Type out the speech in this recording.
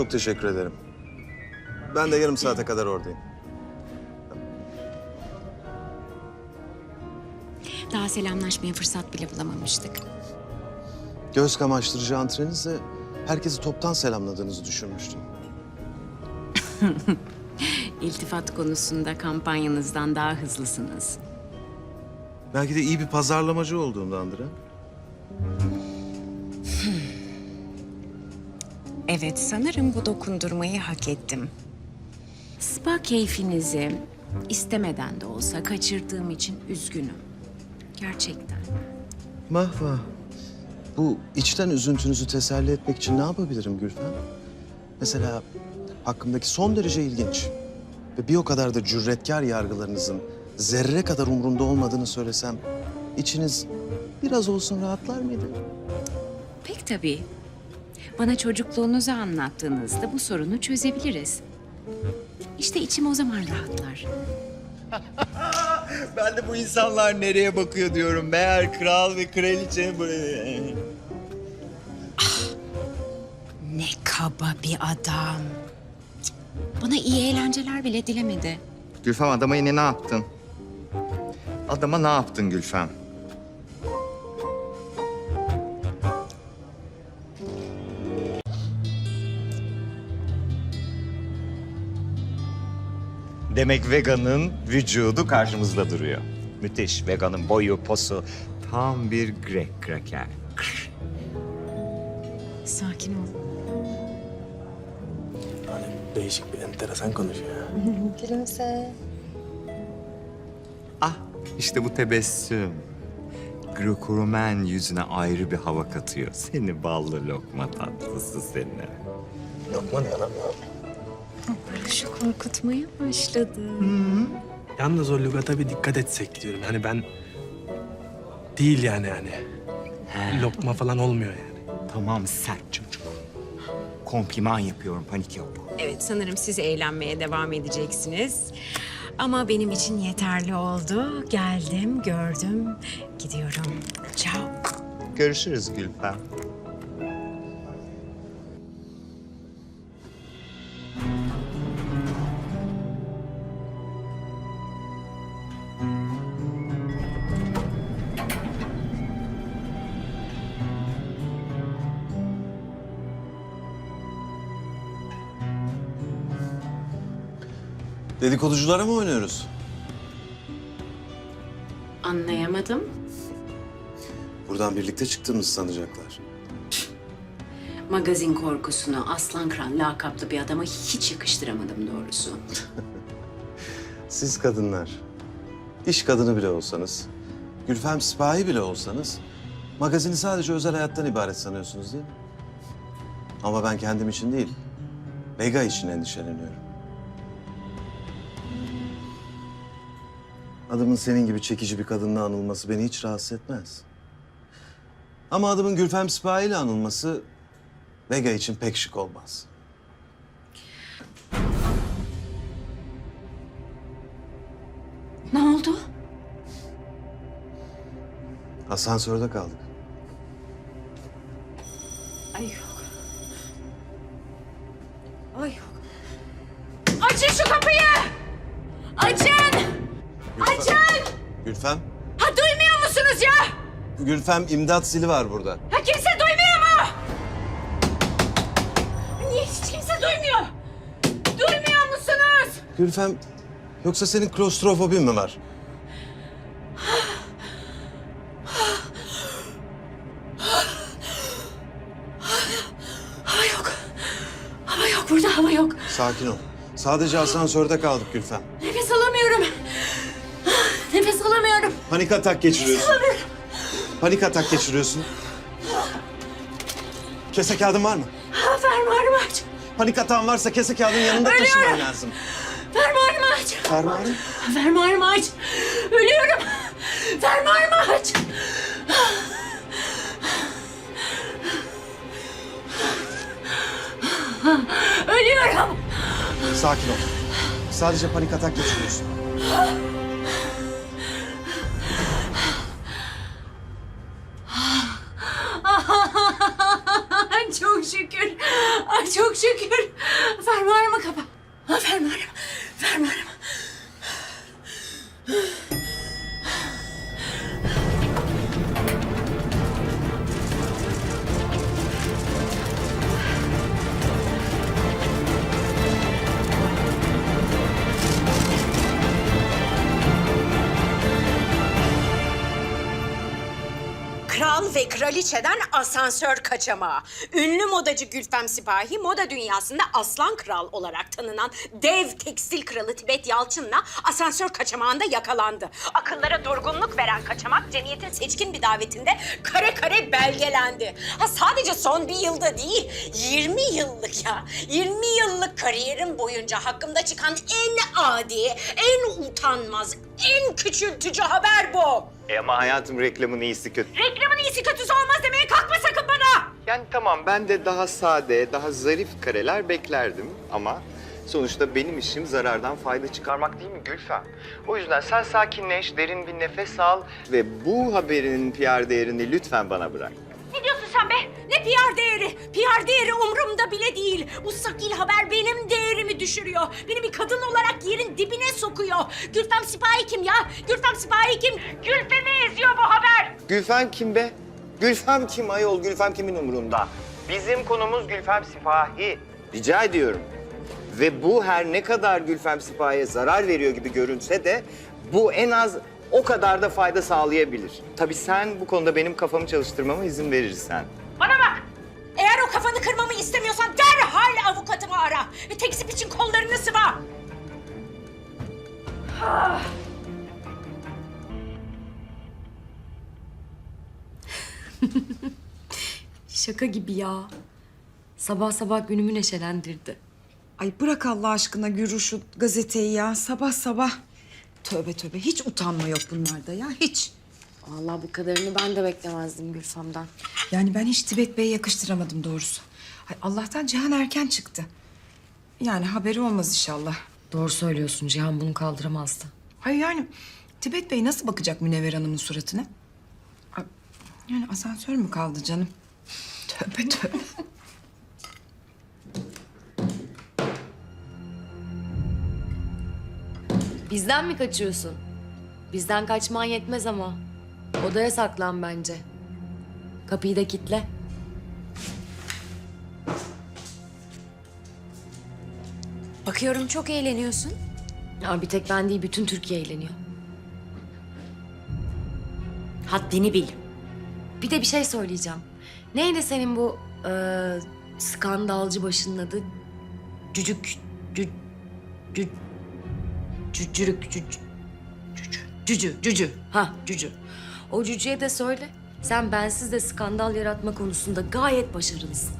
Çok teşekkür ederim. Ben de yarım saate kadar oradayım. Daha selamlaşmaya fırsat bile bulamamıştık. Göz kamaştırıcı antrenizle herkesi toptan selamladığınızı düşünmüştüm. İltifat konusunda kampanyanızdan daha hızlısınız. Belki de iyi bir pazarlamacı olduğundandır ha? Evet, sanırım bu dokundurmayı hak ettim. Spa keyfinizi istemeden de olsa kaçırdığım için üzgünüm. Gerçekten. Vah. Bu içten üzüntünüzü teselli etmek için ne yapabilirim Gülfem? Mesela hakkımdaki son derece ilginç ve bir o kadar da cüretkar yargılarınızın zerre kadar umurumda olmadığını söylesem içiniz biraz olsun rahatlar mıydı? Pek tabii. Bana çocukluğunuzu anlattığınızda bu sorunu çözebiliriz. İşte içim o zaman rahatlar. Ben de bu insanlar nereye bakıyor diyorum. Meğer kral ve kraliçe buraya. Ne kaba bir adam. Bana iyi eğlenceler bile dilemedi. Gülfem adama yine ne yaptın? Adama ne yaptın Gülfem? Demek veganın vücudu karşımızda duruyor. Müthiş. Veganın boyu, posu tam bir Grek kraker. Sakin ol. Hani değişik bir enteresan konuşuyor ya. Ah işte bu tebessüm. Greco-Romen yüzüne ayrı bir hava katıyor. Seni ballı lokma tatlısı seni. Lokma ne lan? Şu korkutmaya başladı. Yalnız o lügata bir dikkat etsek diyorum. Hani ben değil yani hani. Lokma falan olmuyor yani. Tamam sert çocuk. Kompliman yapıyorum panik yok. Evet, sanırım siz eğlenmeye devam edeceksiniz. Ama benim için yeterli oldu. Geldim, gördüm, gidiyorum. Ciao. Görüşürüz Gülfem. Dedikoduculara mı oynuyoruz? Anlayamadım. Buradan birlikte çıktığımızı sanacaklar. Magazin korkusunu Aslan Kran lakaplı bir adama hiç yakıştıramadım doğrusu. Siz kadınlar, iş kadını bile olsanız, Gülfem sipahi bile olsanız, magazini sadece özel hayattan ibaret sanıyorsunuz değil mi? Ama ben kendim için değil, Vega için endişeleniyorum. Adımın senin gibi çekici bir kadınla anılması beni hiç rahatsız etmez. Ama adımın Gülfem Sipahi ile anılması Vega için pek şık olmaz. Ne oldu? Asansörde kaldık. Gülfem, Ha duymuyor musunuz ya? Gülfem imdat zili var burada. Ha kimse duymuyor mu? Niye hiç kimse duymuyor? Duymuyor musunuz? Gülfem, yoksa senin klostrofobin mi var? Hava yok. Hava yok burada hava yok. Sakin ol. Sadece asansörde kaldık Gülfem. Panik atak geçiriyorsun. Panik atak geçiriyorsun. Kese kağıdın var mı? Ha, fermuarımı aç. Panik atağın varsa kese kağıdın yanında taşıman lazım. Fermuarımı aç. Fermuarın? Fermuarımı aç. Ölüyorum. Fermuarımı aç. Ölüyorum. Sakin ol. Sadece panik atak geçiriyorsun. Ve kraliçeden asansör kaçamağı. Ünlü modacı Gülfem Sipahi moda dünyasında aslan kral olarak tanınan dev tekstil kralı Tibet Yalçın'la asansör kaçamağında yakalandı. Akıllara durgunluk veren kaçamak cemiyetin seçkin bir davetinde kare kare belgelendi. Ha sadece son bir yılda değil 20 yıllık ya 20 yıllık kariyerim boyunca hakkımda çıkan en adi, en utanmaz, en küçültücü haber bu. E ama hayatım reklamın iyisi kötü. Reklamın iyisi kötüsü olmaz demeye kalkma sakın bana. Yani tamam ben de daha sade, daha zarif kareler beklerdim ama sonuçta benim işim zarardan fayda çıkarmak değil mi Gülfem? O yüzden sen sakinleş, derin bir nefes al ve bu haberin PR değerini lütfen bana bırak. Ne diyorsun sen be? Ne PR değeri? PR değeri umurumda bile değil. Bu sakil haber benim değerimi düşürüyor. Beni bir kadın olarak yerin dibine sokuyor. Gülfem Sipahi kim ya? Gülfem Sipahi kim? Gülfem'i eziyor bu haber. Gülfem kim be? Gülfem kim ayol? Gülfem kimin umurunda? Bizim konumuz Gülfem Sipahi. Rica ediyorum. Ve bu her ne kadar Gülfem Sipahi'ye zarar veriyor gibi görünse de bu en az o kadar da fayda sağlayabilir. Tabii sen bu konuda benim kafamı çalıştırmama izin verirsen. İstemiyorsan derhal avukatımı ara. Ve tekzip için kollarını sıva. Şaka gibi ya. Sabah sabah günümü neşelendirdi. Ay bırak Allah aşkına Gürü şu gazeteyi ya sabah sabah. Tövbe tövbe hiç utanma yok bunlarda ya hiç. Vallahi bu kadarını ben de beklemezdim Gülfem'den. Yani ben hiç Tibet Bey'e yakıştıramadım doğrusu. Ay Allah'tan Cihan erken çıktı. Yani haberi olmaz inşallah. Doğru söylüyorsun Cihan bunu kaldıramazdı. Hayır yani Tibet Bey nasıl bakacak Münevver Hanım'ın suratına? Ay, Yani asansör mü kaldı canım? Tövbe tövbe. Bizden mi kaçıyorsun? Bizden kaçman yetmez ama. Odaya saklan bence. Kapıyı da kilitle. Bakıyorum çok eğleniyorsun. Ya bir tek ben değil bütün Türkiye eğleniyor. Haddini bil. Bir de bir şey söyleyeceğim. Neydi senin bu eee, skandalcı başının adı? Cücük... Cü, cü, cücürük... Cüc, cücü, cücü, cücü. Ha cücü. O cücüye de söyle. Sen bensiz de skandal yaratma konusunda gayet başarılısın.